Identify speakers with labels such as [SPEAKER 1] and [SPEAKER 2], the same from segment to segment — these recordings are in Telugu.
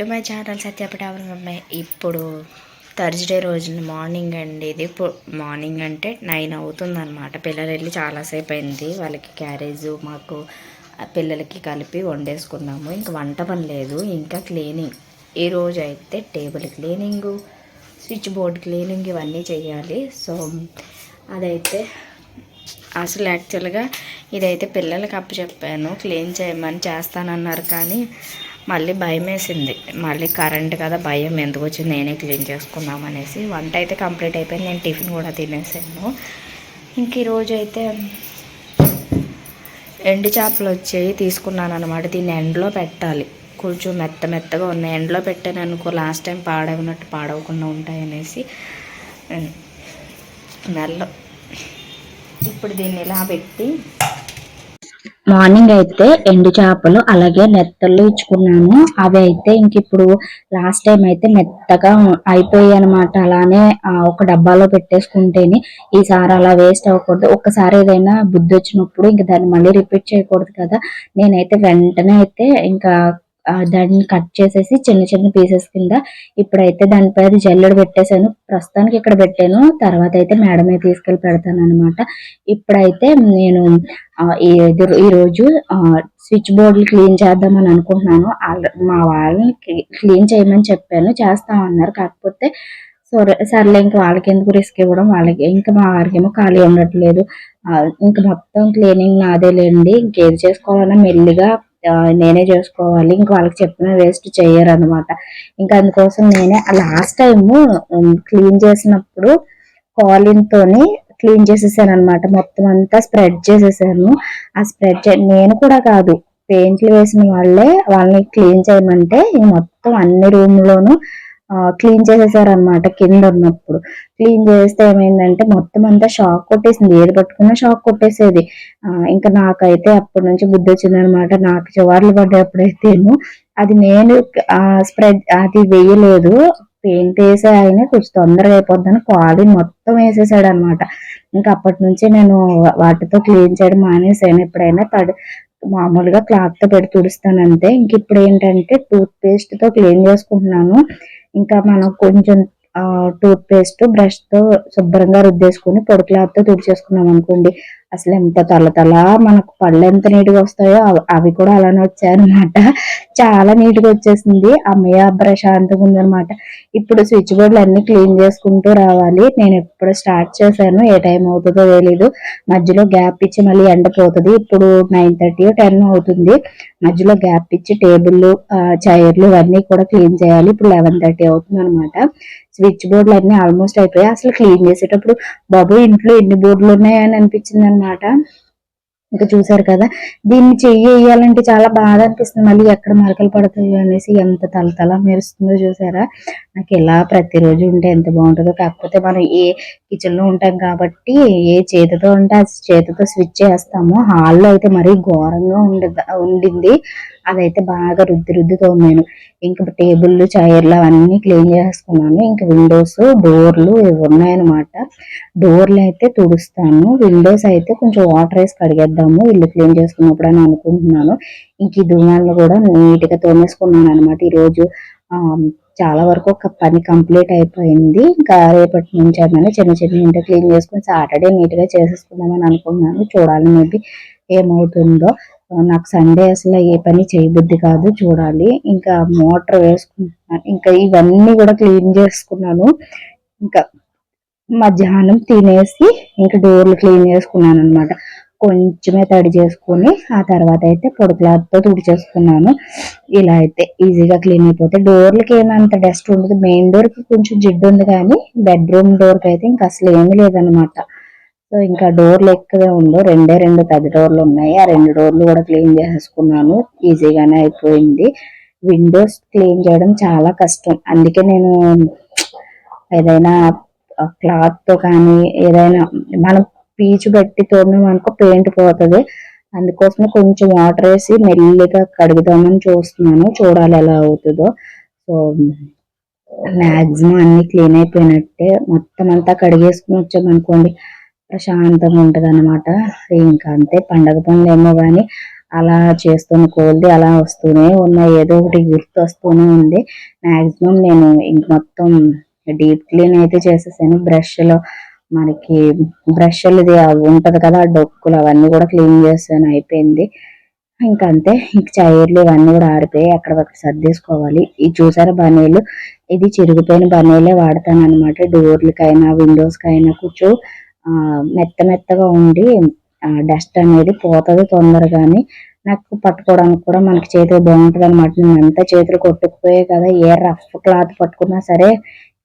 [SPEAKER 1] టు మై ఛానల్ సత్యపటావరం ఇప్పుడు థర్స్డే రోజున మార్నింగ్ అండి ఇది. మార్నింగ్ అంటే నైన్ అవుతుందన్నమాట. పిల్లలు వెళ్ళి చాలాసేపు అయింది. వాళ్ళకి క్యారేజ్ మాకు పిల్లలకి కలిపి వండేసుకున్నాము. ఇంకా వంట పని లేదు. ఇంకా క్లీనింగ్ ఈ రోజు అయితే table cleaning switch board cleaning ఇవన్నీ చేయాలి. సో అదైతే అసలు యాక్చువల్గా ఇదైతే పిల్లలకి అప్పు చెప్పాను క్లీన్ చేయమని చేస్తానన్నారు కానీ మళ్ళీ భయం వేసింది మళ్ళీ కరెంట్ కదా భయం ఎందుకు వచ్చింది నేనే క్లీన్ చేసుకుందాం అనేసి. వంట అయితే కంప్లీట్ అయిపోయింది నేను టిఫిన్ కూడా తినేసాను. ఇంక ఈరోజు అయితే ఎండు చేపలు వచ్చాయి తీసుకున్నాను అనమాట దీన్ని ఎండలో పెట్టాలి. కొంచెం మెత్త మెత్తగా ఉన్నాయి. ఎండలో పెట్టాను అనుకో లాస్ట్ టైం పాడైనట్టు పాడవకుండా ఉంటాయి అనేసి. మెల్ల. ఇప్పుడు దీన్ని ఇలా పెట్టి మార్నింగ్ అయితే ఎండు చేపలు అలాగే నెత్తళ్ళు ఇచ్చుకున్నాను. అవి అయితే ఇంక ఇప్పుడు లాస్ట్ టైం అయితే మెత్తగా అయిపోయాయి అనమాట అలానే ఒక డబ్బాలో పెట్టేసుకుంటేనే ఈసారి అలా వేస్ట్ అవ్వకూడదు. ఒక్కసారి ఏదైనా బుద్ధి వచ్చినప్పుడు ఇంకా దాన్ని మళ్ళీ రిపీట్ చేయకూడదు కదా. నేనైతే వెంటనే అయితే ఇంకా దాన్ని కట్ చేసేసి చిన్న చిన్న పీసెస్ కింద ఇప్పుడైతే దానిపై అది జల్లెడ పెట్టేశాను. ప్రస్తుతానికి ఇక్కడ పెట్టాను. తర్వాత అయితే మేడమే తీసుకెళ్ళి పెడతాను అనమాట ఇప్పుడైతే నేను ఈరోజు స్విచ్ బోర్డులు క్లీన్ చేద్దామని అనుకుంటున్నాను. మా వాళ్ళని క్లీన్ చేయమని చెప్పాను. చేస్తామన్నారు కాకపోతే సరే సర్లే ఇంకా వాళ్ళకి ఎందుకు రిస్క్ ఇవ్వడం? వాళ్ళకి ఇంకా మా వారికేమో ఖాళీ ఉండట్లేదు. ఇంకా మొత్తం క్లీనింగ్ నాదే లేండి ఇంకేది చేసుకోవాలన్నా మెల్లిగా నేనే చేసుకోవాలి. ఇంకా వాళ్ళకి చెప్పిన వేస్ట్ చేయరు అనమాట ఇంకా అందుకోసం నేనే లాస్ట్ టైం క్లీన్ చేసినప్పుడు కాలిన్ తోని క్లీన్ చేసేసాను అనమాట మొత్తం అంతా స్ప్రెడ్ చేసేసాను. ఆ స్ప్రెడ్ నేను కూడా కాదు పెయింట్లు వేసిన వాళ్ళే వాళ్ళని క్లీన్ చేయమంటే మొత్తం అన్ని రూమ్లోనూ క్లీన్ చేసేసారనమాట కింద ఉన్నప్పుడు. క్లీన్ చేస్తే ఏమైందంటే మొత్తం అంతా షాక్ కొట్టేసింది. ఏది పట్టుకున్నా షాక్ కొట్టేసేది. ఇంకా నాకైతే అప్పటి నుంచి బుద్ధి వచ్చిందనమాట నాకు చివర్లు పడ్డప్పుడైతేను అది నేను స్ప్రెడ్ అది వేయలేదు. పెయింట్ వేసే ఆయన కొంచెం తొందరగా అయిపోద్దని క్వాలి మొత్తం వేసేసాడు అనమాట ఇంకా అప్పటి నుంచి నేను వాటితో క్లీన్ చేయడం మానేసాను. ఎప్పుడైనా తడి మామూలుగా క్లాత్తో పెట్టి తుడుస్తానంటే ఇంక ఇప్పుడు ఏంటంటే టూత్ పేస్ట్తో క్లీన్ చేసుకుంటున్నాను. ఇంకా మనం కొంచెం టూత్ పేస్ట్ బ్రష్తో శుభ్రంగా రుద్దేసుకుని పొడి క్లాత్తో తుడిచేసుకున్నాం అనుకోండి అసలు ఎంత తల తల మనకు పళ్ళు ఎంత నీట్గా వస్తాయో అవి కూడా అలానే వచ్చాయన్నమాట. చాలా నీట్గా వచ్చేసింది. అమ్మయ్య ప్రశాంతంగా ఉందన్నమాట. ఇప్పుడు స్విచ్ బోర్డులు అన్ని క్లీన్ చేసుకుంటూ రావాలి. నేను ఎప్పుడు స్టార్ట్ చేశాను. ఏ టైం అవుతుందో తెలీదు. మధ్యలో గ్యాప్ ఇచ్చి మళ్ళీ ఎండ పోతుంది. ఇప్పుడు నైన్ థర్టీ టెన్ అవుతుంది. మధ్యలో గ్యాప్ ఇచ్చి టేబుల్ చైర్లు ఇవన్నీ కూడా క్లీన్ చేయాలి. ఇప్పుడు లెవెన్ థర్టీ అవుతుంది అనమాట స్విచ్ బోర్డులు అన్ని ఆల్మోస్ట్ అయిపోయాయి. అసలు క్లీన్ చేసేటప్పుడు బాబు ఇంట్లో ఎన్ని బోర్డులు ఉన్నాయని అనిపించింది అనమాట ఇంకా చూసారు కదా దీన్ని చెయ్యి వేయాలంటే చాలా బాధ అనిపిస్తుంది. మళ్ళీ ఎక్కడ మరకలు పడతాయో అనేసి ఎంత తలతల మెరుస్తుందో చూసారా? నాకు ఇలా ప్రతిరోజు ఉంటే ఎంత బాగుంటుందో. కాకపోతే మనం ఏ కిచెన్లో ఉంటాం కాబట్టి ఏ చేతితో ఉంటే ఆ చేతితో స్విచ్ చేస్తాము. హాల్లో అయితే మరీ ఘోరంగా ఉండి ఉండింది అదైతే బాగా రుద్ది రుద్ది తోమాను ఇంకా టేబుల్ చైర్లు అవన్నీ క్లీన్ చేసుకున్నాను ఇంకా విండోస్ డోర్లు ఇవి ఉన్నాయన్నమాట. డోర్లు అయితే తుడుస్తాను. విండోస్ అయితే కొంచెం వాటర్ వేసి కడిగేద్దాము. ఇల్లు క్లీన్ చేసుకున్నప్పుడు అని అనుకుంటున్నాను. ఇంక ఈ దుమాన్లు కూడా నీట్గా తోమేసుకున్నాను అనమాట ఈరోజు చాలా వరకు ఒక పని కంప్లీట్ అయిపోయింది. ఇంకా రేపటి నుంచి అన్నీ చిన్న చిన్న ఇంట్లో క్లీన్ చేసుకుని సాటర్డే నీట్గా చేసేసుకుందామని అనుకున్నాను చూడాలి మేబీ ఏమవుతుందో. నాకు సండే అసలు ఏ పని చేయబుద్ధి కాదు చూడాలి. ఇంకా మోటార్ వేసుకుంటున్నాను. ఇంకా ఇవన్నీ కూడా క్లీన్ చేసుకున్నాను. ఇంకా మధ్యాహ్నం తినేసి ఇంకా డోర్లు క్లీన్ చేసుకున్నాను అనమాట కొంచెమే తడి చేసుకుని ఆ తర్వాత అయితే పొడి క్లాత్తో తుడి చేసుకున్నాను ఇలా అయితే ఈజీగా క్లీన్ అయిపోతే డోర్లకి ఏమంత డస్ట్ ఉండదు. మెయిన్ డోర్కి కొంచెం జిడ్డు ఉంది కానీ బెడ్రూమ్ డోర్కి అయితే ఇంకా అసలు ఏమీ లేదనమాట సో ఇంకా డోర్లు ఎక్కువే ఉండవు రెండే రెండు పెద్ద డోర్లు ఉన్నాయి. ఆ రెండు డోర్లు కూడా క్లీన్ చేసేసుకున్నాను. ఈజీగానే అయిపోయింది. విండోస్ క్లీన్ చేయడం చాలా కష్టం. అందుకే నేను ఏదైనా క్లాత్తో కానీ ఏదైనా మనం పీచు పెట్టి మనకు పెయింట్ పోతుంది. అందుకోసమే కొంచెం వాటర్ వేసి మెల్లిగా కడుగుదామని చూస్తున్నాను. చూడాలి ఎలా అవుతుందో. సో మాక్సిమం అన్ని క్లీన్ అయిపోయినట్టే. మొత్తం అంతా కడిగేసుకుని వచ్చామనుకోండి ప్రశాంతంగా ఉంటుంది అనమాట ఇంకా అంతే. పండగ పనులేమో కానీ అలా చేస్తున్న కోల్ది అలా వస్తూనే ఉన్న ఏదో ఒకటి గుర్తు వస్తూనే ఉంది. మ్యాక్సిమం నేను ఇంక మొత్తం డీప్ క్లీన్ అయితే చేసేసాను. బ్రష్లో మనకి బ్రష్లది అవి కదా ఆ డొక్కులు అవన్నీ కూడా క్లీన్ చేసాను. అయిపోయింది. ఇంకా అంతే. ఇంక చైర్లు ఇవన్నీ కూడా ఆరిపోయాయి అక్కడ సర్దేసుకోవాలి. ఇది చూసారా బనీలు? ఇది చిరిగిపోయిన బనీలే వాడతాను అనమాట డోర్లకైనా విండోస్ కూర్చో. మెత్త మెత్తగా ఉండి డస్ట్ అనేది పోతుంది తొందరగాని. నాకు పట్టుకోవడానికి కూడా మనకి చేతులు బాగుంటుంది అనమాట నేను అంతా చేతులు కొట్టుకుపోయే కదా ఏ రఫ్ క్లాత్ పట్టుకున్నా సరే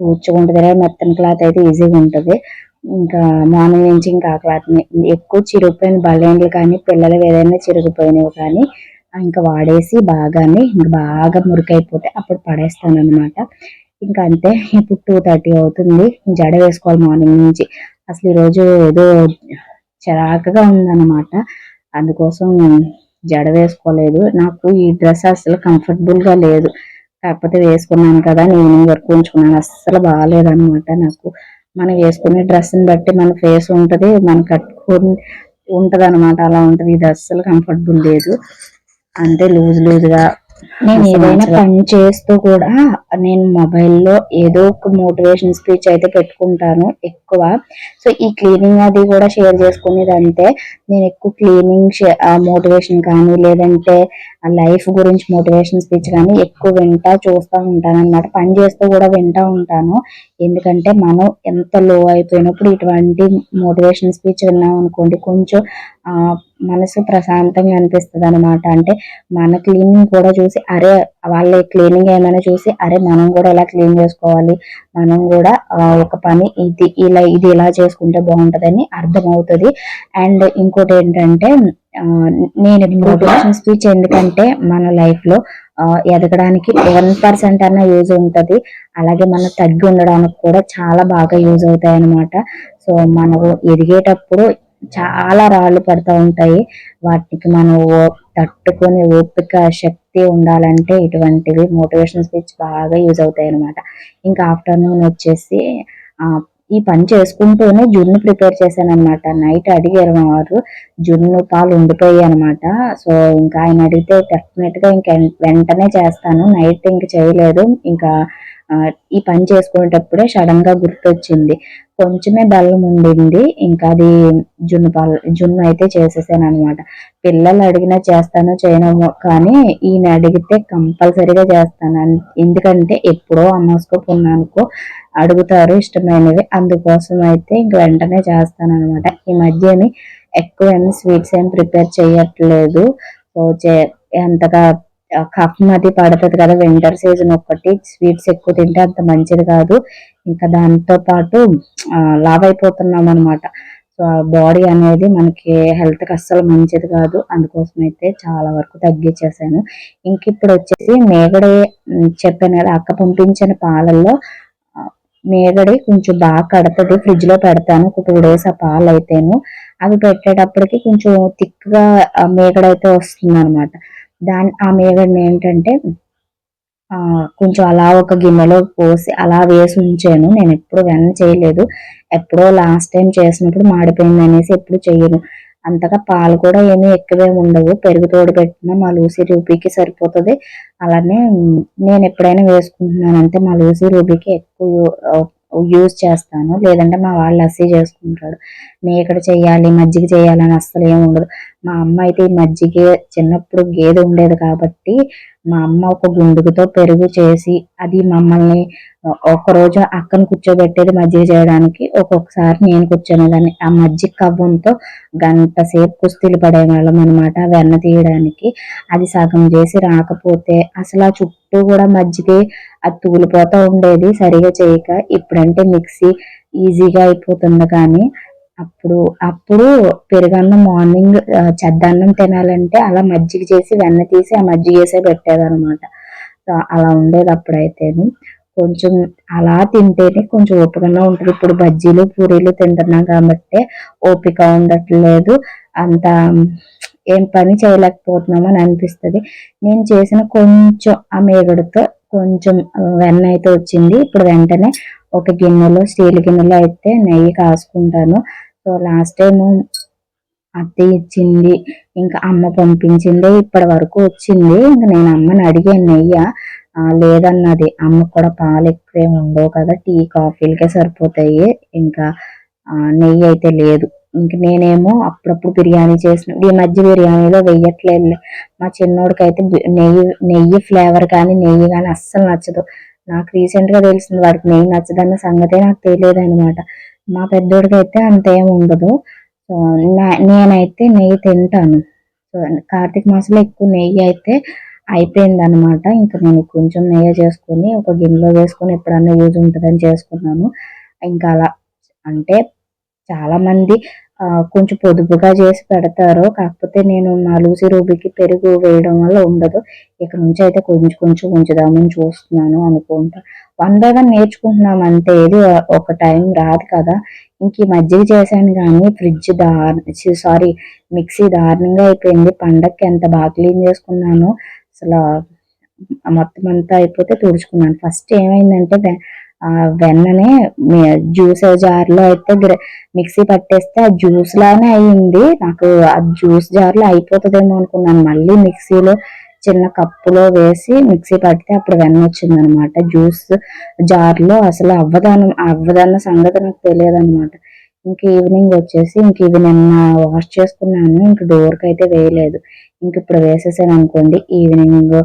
[SPEAKER 1] కూర్చుకుంటుంది. మెత్తని క్లాత్ అయితే ఈజీగా ఉంటుంది. ఇంకా మార్నింగ్ నుంచి ఇంకా ఆ క్లాత్ ఎక్కువ చిరిగిపోయిన బలేండ్లు కానీ పిల్లలు ఏదైనా చిరిగిపోయినవి కానీ ఇంకా వాడేసి బాగానే ఇంకా బాగా మురికైపోతే అప్పుడు పడేస్తాను అనమాట ఇంకా అంతే ఇప్పుడు టూ థర్టీ అవుతుంది. జడ వేసుకోవాలి మార్నింగ్ నుంచి. అసలు ఈరోజు ఏదో చిరాకుగా ఉందన్నమాట. అందుకోసం జడ వేసుకోలేదు. నాకు ఈ డ్రెస్ అసలు కంఫర్టబుల్గా లేదు. కాకపోతే వేసుకున్నాను కదా నేను వర్క్ ఉంచుకున్నాను. అస్సలు బాగాలేదన్నమాట నాకు. మనం వేసుకునే డ్రెస్ని బట్టి మన ఫేస్ ఉంటుంది మనం కట్టుకుని ఉంటుంది అనమాట అలా ఉంటుంది. ఇది అస్సలు కంఫర్టబుల్ లేదు. అంటే లూజ్ లూజ్గా నేను ఏదైనా పని చేస్తూ కూడా నేను మొబైల్లో ఏదో ఒక మోటివేషన్ స్పీచ్ అయితే పెట్టుకుంటాను ఎక్కువ. సో ఈ క్లీనింగ్ అది కూడా షేర్ చేసుకునేది అంతే నేను ఎక్కువ క్లీనింగ్ మోటివేషన్ కానీ లేదంటే లైఫ్ గురించి మోటివేషన్ స్పీచ్ కానీ ఎక్కువ వింటా చూస్తూ ఉంటాను అనమాట పని చేస్తూ కూడా వింటా ఉంటాను. ఎందుకంటే మనం ఎంత లో అయిపోయినప్పుడు ఇటువంటి మోటివేషన్ స్పీచ్ విన్నాం అనుకోండి కొంచెం ఆ మనసు ప్రశాంతంగా అనిపిస్తుంది అనమాట అంటే మన క్లీనింగ్ కూడా చూసి అరే వాళ్ళ క్లీనింగ్ ఏమైనా చూసి అరే మనం కూడా ఎలా క్లీన్ చేసుకోవాలి? మనం కూడా ఒక పని ఇది ఇలా ఇది ఇలా చేసుకుంటే బాగుంటుందని అర్థమవుతుంది. అండ్ ఇంకోటి ఏంటంటే నేను మోటివేషన్ స్పీచ్ ఎందుకంటే మన లైఫ్లో ఎదగడానికి వన్ పర్సెంట్ అన్న యూజ్ ఉంటది. అలాగే మనం తగ్గి ఉండడానికి కూడా చాలా బాగా యూజ్ అవుతాయి అనమాట సో మనము ఎదిగేటప్పుడు చాలా రాళ్ళు పడుతూ ఉంటాయి. వాటికి మనం తట్టుకొని ఓపిక శక్తి ఉండాలంటే ఇటువంటివి మోటివేషన్ స్పీచ్ బాగా యూజ్ అవుతాయి అనమాట ఇంకా ఆఫ్టర్నూన్ వచ్చేసి ఈ పని చేసుకుంటూనే జున్ను ప్రిపేర్ చేశాను అనమాట నైట్ అడిగారు మా వారు జున్ను పాలు ఉండిపోయాయి అనమాట సో ఇంకా ఆయన అడిగితే డెఫినెట్గా ఇంకా వెంటనే చేస్తాను నైట్ ఇంక చేయలేదు. ఇంకా ఈ పని చేసుకునేటప్పుడే సడన్గా గుర్తొచ్చింది. కొంచెమే బెల్లం ఉండింది ఇంకా అది జున్ను పాలు జున్ను అయితే చేసేసాను అనమాట పిల్లలు అడిగినా చేస్తాను చేయను కానీ ఈయన అడిగితే కంపల్సరీగా చేస్తాను. ఎందుకంటే ఎప్పుడో అమ్మోసుకోకున్నానుకో అడుగుతారు ఇష్టమైనవి. అందుకోసం అయితే ఇంక వెంటనే చేస్తాను అనమాట ఈ మధ్యని ఎక్కువ ఏమి స్వీట్స్ ఏం ప్రిపేర్ చేయట్లేదు సో అంతగా కఫ్ అది పడుతుంది కదా వింటర్ సీజన్ ఒకటి స్వీట్స్ ఎక్కువ తింటే అంత మంచిది కాదు. ఇంకా దాంతో పాటు లావ్ అయిపోతున్నాం అనమాట సో బాడీ అనేది మనకి హెల్త్కి అస్సలు మంచిది కాదు. అందుకోసం అయితే చాలా వరకు తగ్గించేసాను. ఇంక ఇప్పుడు వచ్చేసి మేగడే చెప్పాను కదా అక్క పంపించిన పాలల్లో మేగడి కొంచెం బాగా కడుతుంది ఫ్రిడ్జ్లో పెడతాను ఒక టూ డేస్ ఆ పాలు అయితేను అవి పెట్టేటప్పటికి కొంచెం థిక్గా మేగడైతే వస్తుంది అనమాట దాని ఆ మేగడిని ఏంటంటే ఆ కొంచెం అలా ఒక గిన్నెలో పోసి అలా వేసి ఉంచాను. నేను ఎప్పుడు వెన్న చేయలేదు. ఎప్పుడో లాస్ట్ టైం చేసినప్పుడు మాడిపోయింది అనేసి ఎప్పుడు చెయ్యను. అంతగా పాలు కూడా ఏమీ ఎక్కువే ఉండవు. పెరుగు తోడు పెట్టిన మా లూసీ రూబీకి సరిపోతుంది. అలానే నేను ఎప్పుడైనా వేసుకుంటున్నాను అంటే మా లూసీ రూబీకి ఎక్కువ యూజ్ చేస్తాను. లేదంటే మా వాళ్ళు లస్సీ చేసుకుంటాడు. మేకడ చేయాలి మజ్జిగ చేయాలని అస్సలు ఏమి ఉండదు. మా అమ్మ అయితే ఈ మజ్జిగ చిన్నప్పుడు గేదె ఉండేది కాబట్టి మా అమ్మ ఒక గుండుగుతో పెరుగు చేసి అది మమ్మల్ని రోజు అక్కను కూర్చోబెట్టేది మజ్జిగ చేయడానికి. ఒక్కొక్కసారి నేను కూర్చునేదాన్ని. ఆ మజ్జిగ కవ్వంతో గంట సేపు కుస్తీలు పడేవాళ్ళం అనమాట వెన్న తీయడానికి. అది సగం చేసి రాకపోతే అసలు ఆ చుట్టూ కూడా మజ్జిగ అది తూలిపోతూ ఉండేది సరిగా చేయక. ఇప్పుడంటే మిక్సీ ఈజీగా అయిపోతుంది కానీ అప్పుడు అప్పుడు పెరుగన్నం మార్నింగ్ చెద్దన్నం తినాలంటే అలా మజ్జిగ చేసి వెన్న తీసి ఆ మజ్జిగ వేసే పెట్టేదనమాట అలా ఉండేది అప్పుడైతేను. కొంచెం అలా తింటేనే కొంచెం ఓపికగా ఉంటుంది. ఇప్పుడు బజ్జీలు పూరీలు తింటున్నాం కాబట్టి ఓపిక ఉండట్లేదు. అంత ఏం పని చేయలేకపోతున్నామని అని అనిపిస్తుంది. నేను చేసిన కొంచెం ఆ మేగడతో కొంచెం వెన్న అయితే వచ్చింది. ఇప్పుడు వెంటనే ఒక గిన్నెలో స్టీల్ గిన్నెలో అయితే నెయ్యి కాసుకుంటాను. సో లాస్ట్ టైం అత్త ఇచ్చింది. ఇంకా అమ్మ పంపించింది ఇప్పటి వరకు వచ్చింది. ఇంకా నేను అమ్మని అడిగాను నెయ్యి? లేదన్నది. అమ్మ కూడా పాలు ఎక్కువే ఉండవు కదా టీ కాఫీలకే సరిపోతాయి. ఇంకా నెయ్యి అయితే లేదు. ఇంక నేనేమో అప్పుడప్పుడు బిర్యానీ చేసిన ఈ మధ్య బిర్యానీలో వెయ్యట్లేదు. మా చిన్నోడికి అయితే నెయ్యి నెయ్యి ఫ్లేవర్ కానీ నెయ్యి కానీ అస్సలు నచ్చదు. నాకు రీసెంట్గా తెలిసింది వాడికి నెయ్యి నచ్చదన్న సంగతే నాకు తెలియదు అనమాట మా పెద్దోడికి అయితే అంతేం ఉండదు. సో నా- నేనైతే నెయ్యి తింటాను. సో కార్తీక మాసంలో ఎక్కువ నెయ్యి అయితే అయిపోయింది అనమాట ఇంకా నేను కొంచెం నెయ్యి చేసుకొని ఒక గిన్నెలో వేసుకొని ఎప్పుడన్నా యూజ్ ఉంటుందని చేసుకున్నాను. ఇంకా అలా అంటే చాలామంది కొంచెం పొదుపుగా చేసి పెడతారు కాకపోతే నేను మా లూసి రూబీకి పెరుగు వేయడం వల్ల ఉండదు. ఇక్కడ నుంచి అయితే కొంచెం కొంచెం ఉంచుదామని చూస్తున్నాను అనుకుంటా. వన్ బై వన్ నేర్చుకుంటున్నాం అంతే. ఏది ఒక టైం రాదు కదా. ఇంక ఈ మజ్జిగ చేశాను కానీ ఫ్రిడ్జ్ దారు సారీ మిక్సీ దారుణంగా అయిపోయింది. పండక్కి ఎంత బాగా క్లీన్ చేసుకున్నాను అసలు మొత్తం అంతా అయిపోతే తుడుచుకున్నాను. ఫస్ట్ ఏమైందంటే ఆ వెన్ననే జ్యూస్ జార్లో అయితే మిక్సీ పట్టేస్తే ఆ జ్యూస్ లానే అయ్యింది. నాకు ఆ జ్యూస్ జార్లో అయిపోతుందేమో అనుకున్నాను. మళ్ళీ మిక్సీలో చిన్న కప్పులో వేసి మిక్సీ పడితే అప్పుడు వెన్న వచ్చింది అనమాట జ్యూస్ జార్లో అసలు అవ్వదాన అవ్వదన్న సంగతి నాకు తెలియదు అనమాట ఇంక ఈవినింగ్ వచ్చేసి ఇంక ఇవి నిన్న వాష్ చేసుకున్నాను. ఇంక డోర్కి అయితే వేయలేదు. ఇంక ఇప్పుడు వేసేసాను అనుకోండి. ఈవినింగ్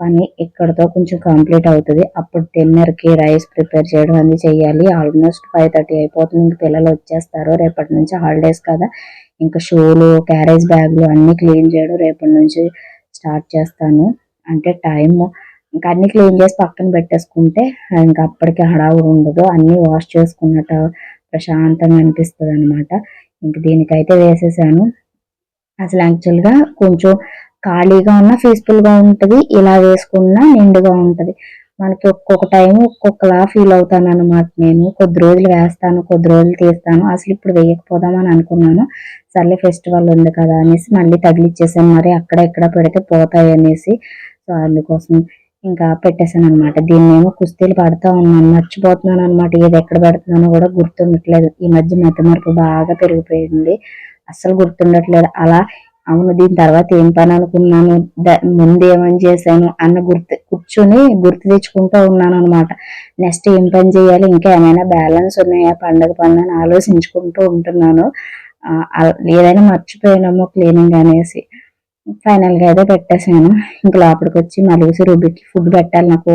[SPEAKER 1] పని ఇక్కడతో కొంచెం కంప్లీట్ అవుతుంది. అప్పుడు డిన్నర్కి రైస్ ప్రిపేర్ చేయడం అన్ని చేయాలి ఆల్మోస్ట్ ఫైవ్ థర్టీ అయిపోతుంది. ఇంక పిల్లలు వచ్చేస్తారు. రేపటి నుంచి హాలిడేస్ కదా. ఇంకా షూలు క్యారేజ్ బ్యాగ్లు అన్ని క్లీన్ చేయడం రేపటి నుంచి స్టార్ట్ చేస్తాను. అంటే టైం ఇంకా అన్ని క్లీన్ చేసి పక్కన పెట్టేసుకుంటే ఇంకా అప్పటికి హడావుడు ఉండదు. అన్ని వాష్ చేసుకున్నట్టు ప్రశాంతంగా అనిపిస్తుంది అనమాట ఇంక దీనికైతే వేసేసాను. అసలు యాక్చువల్గా కొంచెం ఖాళీగా ఉన్న పీస్ఫుల్ ఉంటుంది. ఇలా వేసుకున్నా నిండుగా ఉంటుంది. మనకి ఒక్కొక్క టైం ఒక్కొక్కలా ఫీల్ అవుతాను అనమాట నేను. కొద్ది రోజులు వేస్తాను కొద్ది రోజులు తీస్తాను. అసలు ఇప్పుడు వేయకపోదామని అనుకున్నాను. సర్లే ఫెస్టివల్ ఉంది కదా అనేసి మళ్ళీ తగిలిచ్చేసాను. మరి అక్కడ ఇక్కడ పెడితే పోతాయి అనేసి. సో అందుకోసం ఇంకా పెట్టేశాను అనమాట దీన్ని ఏమో కుస్తీలు పడతా ఉన్నాను. మర్చిపోతున్నాను అనమాట ఏది ఎక్కడ పెడుతున్నానో కూడా గుర్తుండట్లేదు. ఈ మధ్య మెత్తమరుపు బాగా పెరిగిపోయింది. అస్సలు గుర్తుండట్లేదు. అలా అవును దీని తర్వాత ఏం పని అనుకున్నాను ముందేమని ముందు ఏమని చేశాను? అన్న గుర్తు కూర్చొని గుర్తు తెచ్చుకుంటూ ఉన్నాను అనమాట నెక్స్ట్ ఏం పని చేయాలి? ఇంకా ఏమైనా బ్యాలెన్స్ ఉన్నాయా? పండగ పని అని ఆలోచించుకుంటూ ఉంటున్నాను. ఏదైనా మర్చిపోయానేమో క్లీనింగ్ అనేసి. ఫైనల్గా అయితే పెట్టేశాను. ఇంకా లోపలికి వచ్చి మలుగుసి రుబ్బికి ఫుడ్ పెట్టాలి. నాకు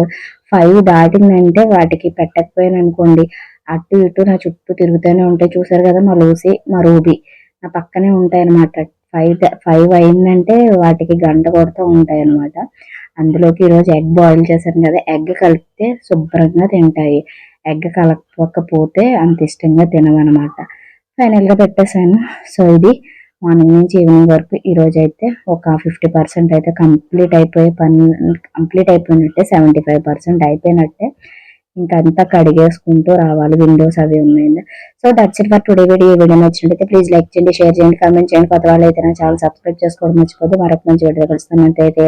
[SPEAKER 1] ఫైవ్ దాటిందంటే వాటికి పెట్టకపోయాను అనుకోండి. అటు ఇటు నా చుట్టూ తిరుగుతూనే ఉంటాయి. చూసారు కదా మా లూసి మా రూబీ. నా పక్కనే ఉంటాయి అనమాట ఫైవ్ ఫైవ్ అయిందంటే వాటికి గంట కొడుతూ ఉంటాయి అనమాట అందులోకి ఈరోజు ఎగ్ బాయిల్ చేశాను కదా ఎగ్ కలిపితే శుభ్రంగా తింటాయి. ఎగ్ కలపకపోతే అంత ఇష్టంగా తినవన్నమాట. ఫైనల్గా పెట్టేశాను. సో ఇది మార్నింగ్ నుంచి ఈవినింగ్ వరకు ఈ రోజు అయితే ఒక ఫిఫ్టీ పర్సెంట్ అయితే కంప్లీట్ అయిపోయి పని కంప్లీట్ అయిపోయినట్టే సెవెంటీ ఫైవ్ పర్సెంట్ అయిపోయినట్టే ఇంకా అంతా కడిగేసుకుంటూ రావాలి. విండోస్ అవి ఉన్నాయి so that's it for today video video నచ్చినట్లయితే ప్లీజ్ లైక్ చేయండి షేర్ చేయండి కామెంట్ చేయండి. కొత్త వాళ్ళు అయితే నా ఛానల్ సబ్స్క్రైబ్ చేసుకోవడం మర్చిపోద్దు మరొక మంచి వీడియో కలుస్తాను. అయితే